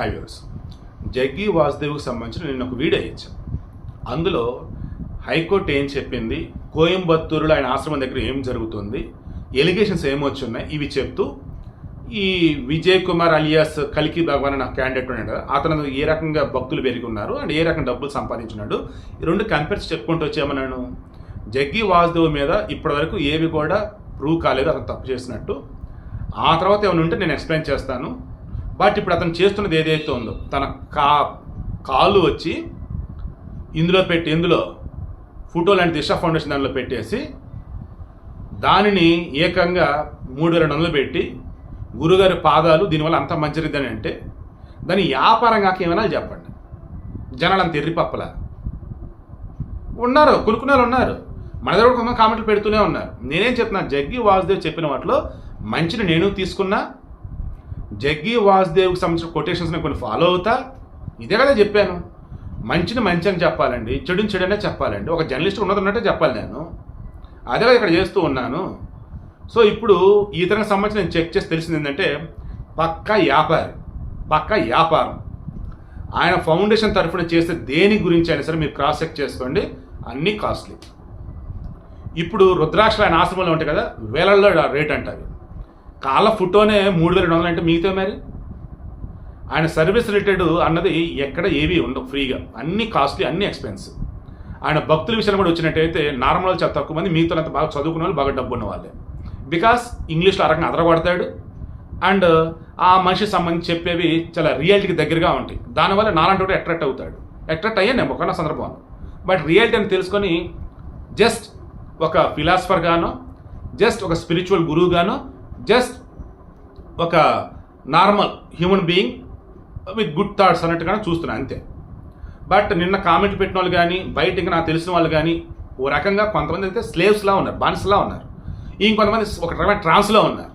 High viewers Jaggi వాసుదేవ్కి సంబంధించిన నేను ఒక వీడియో ఇచ్చాను. అందులో హైకోర్టు ఏం చెప్పింది? కోయంబత్తూరులో ఆయన ఆశ్రమం దగ్గర ఏం జరుగుతుంది? ఎలిగేషన్స్ ఏమొచ్చి ఉన్నాయి ఇవి చెప్తూ ఈ విజయ్ కుమార్ అలియాస్ కలికి భగవాన్ నా క్యాండిడేట్ ఉన్నాడు. కదా అతను ఏ రకంగా భక్తులు పెరిగి ఉన్నారు అండ్ ఏ రకంగా డబ్బులు సంపాదించున్నాడు ఈ రెండు కంపేర్స్ చెప్పుకుంటూ వచ్చామన్నాను జగ్గి వాసుదేవ్ మీద ఇప్పటివరకు ఏవి కూడా ప్రూవ్ కాలేదు అతను తప్పు చేసినట్టు. ఆ తర్వాత ఏమైనా ఉంటే నేను ఎక్స్ప్లెయిన్ చేస్తాను. బట్ ఇప్పుడు అతను చేస్తున్నది ఏదైతే ఉందో తన కా కాళ్ళు వచ్చి ఇందులో పెట్టి ఇందులో ఫోటో లాంటి దిశ ఫౌండేషన్ దానిలో పెట్టేసి దానిని ఏకంగా మూడు వేల రెండు వందలు పెట్టి గురుగారి పాదాలు దీనివల్ల అంత మంచిదని అంటే దాని వ్యాపారంగా ఏమైనా చెప్పండి. జనాలు అంత ఎర్రిపప్పల ఉన్నారు కొనుక్కునే వాళ్ళు ఉన్నారు. మన దగ్గర కూడా కొంతమంది కామెంట్లు పెడుతూనే ఉన్నారు. నేనేం చెప్తున్నా జగ్గి వాసుదేవ్ చెప్పిన వాటిలో మంచిని నేను తీసుకున్నా జగ్గి వాసుదేవ్కి సంబంధించిన కొటేషన్స్ నేను కొన్ని ఫాలో అవుతా? ఇదే కదా చెప్పాను. మంచిని మంచి అని చెప్పాలండి చెడుని చెడు అనే చెప్పాలండి. ఒక జర్నలిస్ట్ ఉన్నదన్నట్టే చెప్పాలి నేను. అదే కదా ఇక్కడ చేస్తూ ఉన్నాను. సో ఇప్పుడు ఇతనికి సంబంధించి నేను చెక్ చేసి తెలిసింది ఏంటంటే పక్కా వ్యాపారి పక్కా వ్యాపారం. ఆయన ఫౌండేషన్ తరఫున చేసే దేని గురించి అయినా సరే మీరు క్రాస్ చెక్ చేసుకోండి. అన్నీ కాస్ట్లీ ఇప్పుడు రుద్రాక్షలు ఆయన ఆశ్రమంలో ఉంటాయి కదా వేలల్లో రేట్ అంటారు. కాళ్ళ ఫోటోనే మూడు వేల రెండు వందలు అంటే మిగతా మరి? ఆయన సర్వీస్ రిలేటెడ్ అన్నది ఎక్కడ ఏవి ఉండవు ఫ్రీగా. అన్ని కాస్ట్లీ అన్ని ఎక్స్పెన్సివ్. ఆయన భక్తుల విషయంలో కూడా వచ్చినట్టయితే నార్మల్ చాలా తక్కువ మంది మిగతా అంత బాగా చదువుకున్న వాళ్ళు బాగా డబ్బు ఉన్న వాళ్ళే బికాస్ ఇంగ్లీష్లో ఆ రకంగా అదరగొడతాడు. అండ్ ఆ మనిషి సంబంధించి చెప్పేవి చాలా రియాలిటీకి దగ్గరగా ఉంటాయి. దానివల్ల నాలాంటి కూడా అట్రాక్ట్ అవుతాడు. అట్రాక్ట్ అయ్యాను నేను ఒకన్న సందర్భం బట్ రియాలిటీ అని తెలుసుకొని జస్ట్ ఒక ఫిలాసఫర్ గానో జస్ట్ ఒక స్పిరిచువల్ గురువుగానో జస్ట్ ఒక normal human being with good thoughts అన్నట్టుగానే చూస్తున్నాను అంతే. బట్ నిన్న కామెంట్ పెట్టిన వాళ్ళు కానీ బయట ఇంకా నాకు తెలిసిన వాళ్ళు కానీ ఓ రకంగా కొంతమంది అయితే స్లేవ్స్లా ఉన్నారు బాన్స్లా ఉన్నారు. ఇంకొంతమంది ఒక రకమైన ట్రాన్స్లో ఉన్నారు.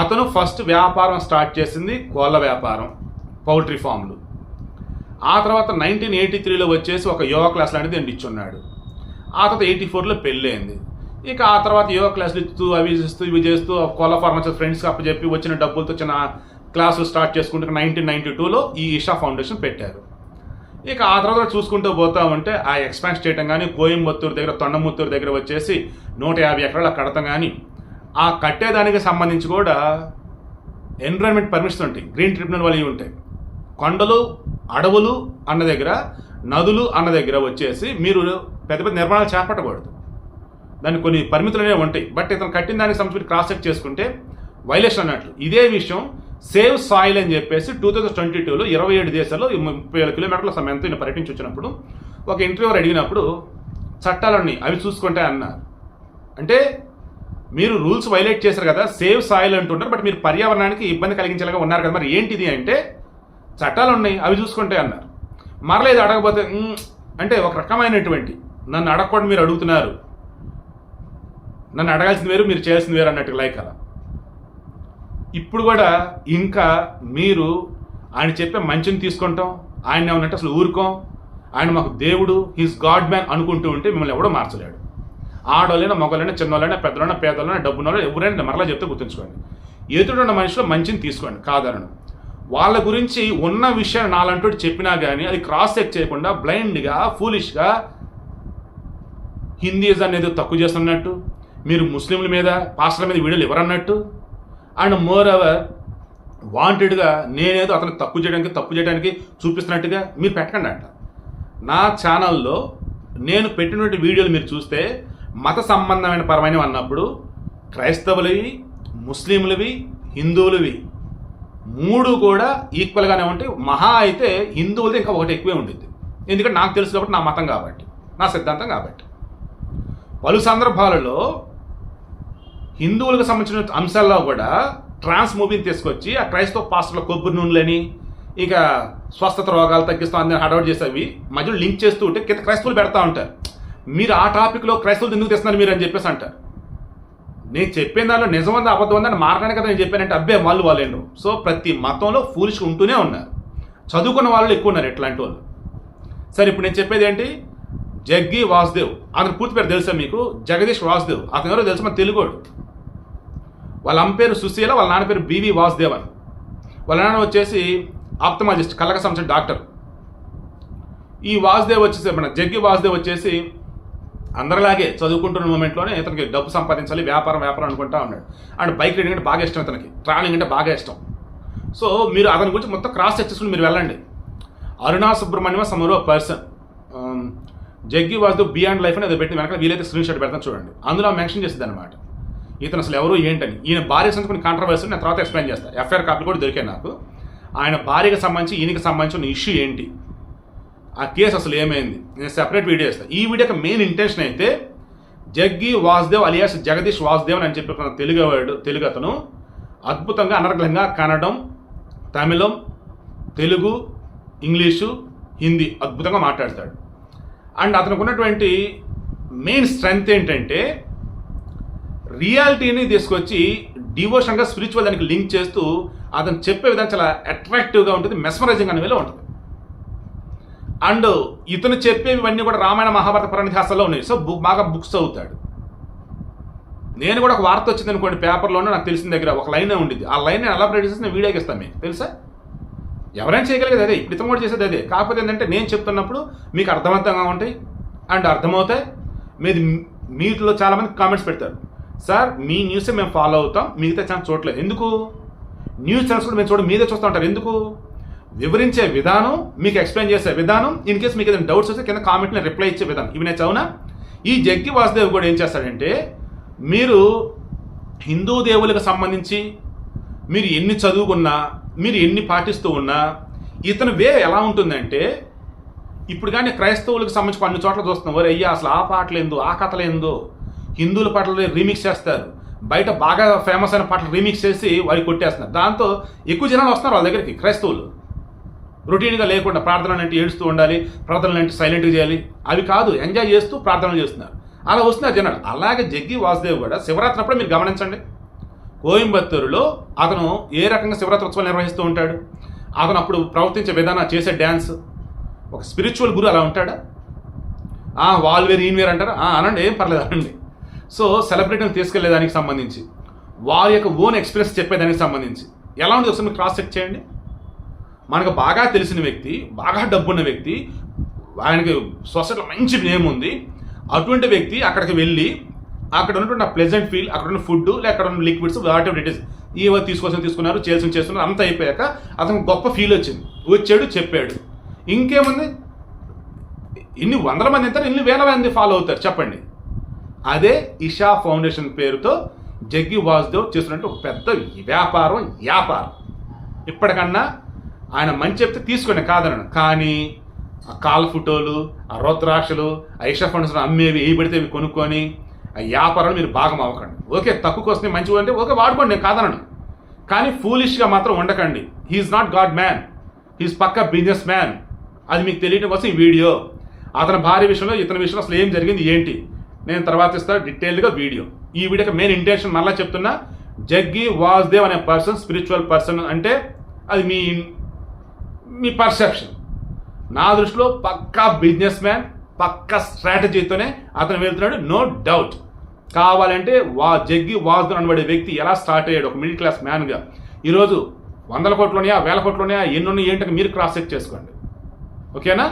అతను ఫస్ట్ వ్యాపారం స్టార్ట్ చేసింది కోళ్ళ వ్యాపారం పౌల్ట్రీ ఫామ్లు ఆ తర్వాత నైన్టీన్ ఎయిటీ త్రీలో వచ్చేసి ఒక యోగా క్లాస్ లాంటిది నేను ఆ తర్వాత ఎయిటీ ఫోర్లో పెళ్ళయింది ఇక ఆ తర్వాత యోగా క్లాసులు ఇస్తూ అవి ఇస్తూ ఇవి చేస్తూ కోలా ఫార్మసీ ఫ్రెండ్స్కి అప్పచెప్పి వచ్చిన డబ్బులతో చిన్న క్లాసులు స్టార్ట్ చేసుకుంటూ నైన్టీన్ నైన్టీ టూలో ఈ ఇషా ఫౌండేషన్ పెట్టారు. ఇక ఆ తర్వాత చూసుకుంటూ పోతా ఉంటే ఆ ఎక్స్పాన్స్ చేయటం కానీ కోయంబత్తూరు దగ్గర తొండముత్తూరు దగ్గర వచ్చేసి నూట యాభై ఎకరాల కడతాం కానీ ఆ కట్టేదానికి సంబంధించి కూడా ఎన్విరాన్మెంట్ పర్మిషన్ ఉంటాయి. గ్రీన్ ట్రిబ్యునల్ వాళ్ళు ఉంటాయి. కొండలు అడవులు అన్న దగ్గర నదులు అన్న దగ్గర వచ్చేసి మీరు పెద్ద పెద్ద నిర్మాణాలు చేపట్టకూడదు. దాని కొన్ని పరిమితులు అనేవి ఉంటాయి. బట్ ఇతను కట్టిన దానికి సంబంధించి క్రాస్ చెక్ చేసుకుంటే వైలేషన్ అన్నట్లు. ఇదే విషయం సేవ్ సాయిల్ అని చెప్పేసి టూ థౌజండ్ ట్వంటీ టూలో ఇరవై ఏడు దేశాల్లో ముప్పై వేల కిలోమీటర్ల సమయంతో ఈయన పర్యటించి వచ్చినప్పుడు ఒక ఇంటర్వ్యూర్ అడిగినప్పుడు చట్టాలన్నీ అవి చూసుకుంటే అన్నారు. అంటే మీరు రూల్స్ వైలేట్ చేశారు కదా సేవ్ సాయిల్ అంటున్నారు బట్ మీరు పర్యావరణానికి ఇబ్బంది కలిగించేలాగా ఉన్నారు కదా మరి ఏంటిది అంటే చట్టాలు ఉన్నాయి అవి చూసుకుంటే అన్నారు. మరలేదు ఇది అడగకపోతే అంటే ఒక రకమైనటువంటి నన్ను అడగకుండా మీరు అడుగుతున్నారు నన్ను అడగాల్సింది వేరు మీరు చేయాల్సింది వేరు అన్నట్టు లైక్ అలా. ఇప్పుడు కూడా ఇంకా మీరు ఆయన చెప్పే మంచిని తీసుకుంటాం ఆయన ఏమన్నట్టు అసలు ఊరుకోం ఆయన మాకు దేవుడు హిస్ గాడ్ మ్యాన్ అనుకుంటూ ఉంటే మిమ్మల్ని ఎవడో మార్చలేడు. ఆడోళ్ళైనా మొగలైనా చిన్నోళ్ళైనా పెద్దలైనా పేదలైనా డబ్బున్నోళ్ళైనా ఎవరైనా మరలా చెప్తే గుర్తుంచుకోండి. ఎదురున్న మనిషిలో మంచిని తీసుకోండి కాదనను. వాళ్ళ గురించి ఉన్న విషయాన్ని నాలంటూ చెప్పినా కానీ అది క్రాస్ చెక్ చేయకుండా బ్లైండ్గా ఫూలిష్గా హిందీస్ అనేది తక్కువ చేస్తున్నట్టు మీరు ముస్లింల మీద పాస్టర్ల మీద వీడియోలు ఎవరన్నట్టు అండ్ మోర్ అవర్ వాంటెడ్గా నేనేదో అతను తప్పు చేయడానికి తప్పు చేయడానికి చూపిస్తున్నట్టుగా మీరు పెట్టకండి అంట. నా ఛానల్లో నేను పెట్టినటువంటి వీడియోలు మీరు చూస్తే మత సంబంధమైన పరమైనవి అన్నప్పుడు క్రైస్తవులవి ముస్లింలవి హిందువులవి మూడు కూడా ఈక్వల్గానే ఉంటాయి. మహా అయితే హిందువులది ఇంకా ఒకటి ఎక్కువే ఉండింది ఎందుకంటే నాకు తెలుసు కాబట్టి నా మతం కాబట్టి నా సిద్ధాంతం కాబట్టి. పలు సందర్భాలలో హిందువులకు సంబంధించిన అంశాల్లో కూడా ట్రాన్స్ మూవీని తీసుకొచ్చి ఆ క్రైస్తవ పాస్టర్ల కొబ్బరి నూనెలని ఇక స్వస్థత రోగాలు తగ్గిస్తాం అందరూ హడౌట్ చేసేవి మధ్యలో లింక్ చేస్తూ ఉంటే కింద క్రైస్తవులు పెడతా ఉంటారు. మీరు ఆ టాపిక్లో క్రైస్తవులు ఎందుకు తెస్తున్నారు మీరు అని చెప్పేసి అంటారు. నేను చెప్పిన దానిలో నిజం ఉందా అబద్ధం ఉందా మారడానికి కదా నేను చెప్పానంటే అబ్బే వాళ్ళు వాళ్ళేండు సో ప్రతి మతంలో ఫూలిష్ ఉంటూనే ఉన్నారు. చదువుకున్న వాళ్ళు ఎక్కువ ఉన్నారు ఇట్లాంటి వాళ్ళు. సరే ఇప్పుడు నేను చెప్పేది ఏంటి? జగ్గి వాసుదేవ్. అతని పూర్తి పేరు తెలుసా మీకు? జగదీష్ వాసుదేవ్. అతను ఎవరో తెలుసు మన తెలుగోడు? వాళ్ళ అమ్మ పేరు సుశీల వాళ్ళ నాన్న పేరు బీవీ వాసుదేవన్. అని వాళ్ళ నాన్న వచ్చేసి ఆప్తమాలజిస్ట్ కళ్ళక సంబంధించిన డాక్టర్. ఈ వాసుదేవ్ వచ్చేసి మన జగ్గి వాసుదేవ్ వచ్చేసి అందరిలాగే చదువుకుంటున్న మూమెంట్లోనే ఇతనికి డబ్బు సంపాదించాలి వ్యాపారం వ్యాపారం అనుకుంటా ఉన్నాడు. అండ్ బైక్ రైడింగ్ అంటే బాగా ఇష్టం ఇతనికి. ట్రావెలింగ్ అంటే బాగా ఇష్టం. సో మీరు అతని గురించి మొత్తం క్రాస్ చెక్ చేసుకుని మీరు వెళ్ళండి. Aruna Subrahmanyam సమరో person um, Jaggi Vasudev beyond life అనేది పెట్టి వెనక వీలైతే స్క్రీన్ షాట్ పెడతాను చూడండి. అందులో మెన్షన్ చేసింది అనమాట ఇతను అసలు ఎవరు ఏంటని. ఈయన భార్య సంబంధించి కాంట్రవర్సీ నేను తర్వాత ఎక్స్ప్లెయిన్ చేస్తాను ఎఫ్ఐఆర్ కాపీ కూడా దొరికాయి నాకు. ఆయన భార్యకి సంబంధించి ఈయనకి సంబంధించిన ఇష్యూ ఏంటి? ఆ కేసు అసలు ఏమైంది? నేను సెపరేట్ వీడియో ఇస్తాను ఈ వీడియోకి మెయిన్ ఇంటెన్షన్ అయితే జగ్గి వాసుదేవ్ అలియాస్ జగదీష్ వాసుదేవ్ అని చెప్పి తెలుగు వాడు తెలుగు అతను అద్భుతంగా అనర్గళంగా కన్నడం తమిళం తెలుగు ఇంగ్లీషు హిందీ అద్భుతంగా మాట్లాడతాడు. అండ్ అతనికి ఉన్నటువంటి మెయిన్ స్ట్రెంగ్త్ ఏంటంటే రియాలిటీని తీసుకొచ్చి డివోషన్గా స్పిరిచువల్ దానికి లింక్ చేస్తూ అతను చెప్పే విధానం చాలా అట్రాక్టివ్గా ఉంటుంది మెస్మరైజింగ్ అనే వేలో ఉంటుంది. అండ్ ఇతను చెప్పేవన్నీ కూడా రామాయణ మహాభారత ప్రణిహాసాల్లో ఉన్నాయి. సో బాగా బుక్స్ అవుతాడు నేను కూడా ఒక వార్త వచ్చింది అనుకోండి పేపర్లోనే నాకు తెలిసిన దగ్గర ఒక లైన్ ఉండింది ఆ లైన్ నేను ఎలా ప్రేట్ చేసి నేను వీడియోకి ఇస్తాను మీకు. తెలుసా? ఎవరైనా చేయగలిగేది అదే. ఇప్పుడు ఇతను కూడా చేసేది అదే. కాకపోతే ఏంటంటే నేను చెప్తున్నప్పుడు మీకు అర్థవంతంగా ఉంటాయి. అండ్ అర్థమవుతాయి. మీది మీటిలో చాలామంది కామెంట్స్ పెడతారు. సార్ మీ న్యూసే మేము ఫాలో అవుతాం మిగతా ఛాన్స్ చూడలేదు ఎందుకు? న్యూస్ ఛానల్స్ కూడా మేము చూడ మీదే చూస్తూ ఉంటారు. ఎందుకు? వివరించే విధానం మీకు ఎక్స్ప్లెయిన్ చేసే విధానం ఇన్ కేస్ మీకు ఏదైనా డౌట్స్ వస్తే కింద కామెంట్లో రిప్లై ఇచ్చే విధానం. ఇవి నేను చవునా ఈ జగ్గి వాసుదేవ్ కూడా ఏం చేస్తాడంటే మీరు హిందూ దేవులకు సంబంధించి మీరు ఎన్ని చదువుకున్నా మీరు ఎన్ని పాటిస్తూ ఉన్నా ఇతని వే ఎలా ఉంటుందంటే ఇప్పుడు కానీ క్రైస్తవులకు సంబంధించి కొన్ని చోట్ల చూస్తున్నాం. వరే అయ్యా అసలు ఆ పాటలు ఏందో ఆ కథలు ఏందో హిందువుల పాటలు రీమిక్స్ చేస్తారు. బయట బాగా ఫేమస్ అయిన పాటలు రీమిక్స్ చేసి వారికి కొట్టేస్తున్నారు. దాంతో ఎక్కువ జనాలు వస్తున్నారు వాళ్ళ దగ్గరికి క్రైస్తవులు. రొటీన్గా లేకుండా ప్రార్థనలు అంటే ఏడుస్తూ ఉండాలి ప్రార్థనలు అంటే సైలెంట్గా చేయాలి. అవి కాదు ఎంజాయ్ చేస్తూ ప్రార్థనలు చేస్తున్నారు. అలా వస్తున్నారు జనాలు. అలాగే జగ్గి వాసుదేవ్ కూడా శివరాత్రి అప్పుడు మీరు గమనించండి. కోయంబత్తూరులో అతను ఏ రకంగా శివరాత్రి ఉత్సవాలు నిర్వహిస్తూ ఉంటాడు? అతను అప్పుడు ప్రవర్తించే విధానం చేసే డ్యాన్స్ ఒక స్పిరిచువల్ గురు అలా ఉంటాడా? ఆ, వాళ్ళు వేరు ఈయన వేరు అంటారా అనండి ఏం పర్లేదు అనండి. సో సెలబ్రిటీని తీసుకెళ్ళే దానికి సంబంధించి వారి యొక్క ఓన్ ఎక్స్పీరియన్స్ చెప్పేదానికి సంబంధించి. ఎలా ఉంది ఒకసారి క్రాస్ చెక్ చేయండి. మనకు బాగా తెలిసిన వ్యక్తి బాగా డబ్బున్న వ్యక్తి ఆయనకి సొసైటీలో మంచి నేమ్ ఉంది. అటువంటి వ్యక్తి అక్కడికి వెళ్ళి అక్కడ ఉన్నటువంటి ప్లెజెంట్ ఫీల్ అక్కడ ఉన్న ఫుడ్ లేక అక్కడ ఉన్న liquids whatever it is తీసుకొచ్చి తీసుకున్నారు చేసిన చేస్తున్నారు అంతా అయిపోయాక అతనికి గొప్ప ఫీల్ వచ్చింది. వచ్చాడు చెప్పాడు. ఇంకేముంది? ఇన్ని వందల మంది ఎంత ఇన్ని వేల మంది ఫాలో అవుతారు చెప్పండి. అదే ఇషా ఫౌండేషన్ పేరుతో జగ్గి వాసుదేవ్ చేస్తున్నట్టు ఒక పెద్ద వ్యాపారం వ్యాపారం ఇప్పటికన్నా ఆయన మంచి చెప్తే తీసుకునే కాదనను. కానీ ఆ కాల్ ఫోటోలు ఆ రోత్రాక్షలు ఆ ఇషా ఫౌండేషన్ అమ్మేవి ఏ పెడితే ఇవి కొనుక్కొని ఆ వ్యాపారం మీరు భాగం అవ్వకండి. ఓకే తక్కువకి వస్తే మంచిగా అంటే ఓకే వాడుకోండి నేను కాదనను. కానీ ఫూలిష్గా మాత్రం ఉండకండి. He's not god man he's పక్క బిజినెస్ మ్యాన్ అది మీకు తెలియడం కోసం ఈ వీడియో. అతని భార్య విషయంలో ఇతని విషయంలో అసలు ఏం జరిగింది ఏంటి? నేను తర్వాత ఇస్తాను డీటెయిల్డ్గా వీడియో. ఈ వీడియోకి మెయిన్ ఇంటెన్షన్ మళ్ళీ చెప్తున్నా జగ్గి వాసుదేవ్ అనే పర్సన్ స్పిరిచువల్ పర్సన్ అంటే అది మీ మీ పర్సెప్షన్ నా దృష్టిలో పక్కా బిజినెస్ మ్యాన్ పక్కా స్ట్రాటజీతోనే అతను వెళ్తున్నాడు నో డౌట్ కావాలంటే వా జగ్గి వాసు అనబడే వ్యక్తి ఎలా స్టార్ట్ అయ్యాడు ఒక మిడిల్ క్లాస్ మ్యాన్గా ఈరోజు వందల కోట్లున్నాయా వేల కోట్లున్నాయా ఎన్నున్నాయి ఏంటో మీరు క్రాస్ చెక్ చేసుకోండి. ఓకేనా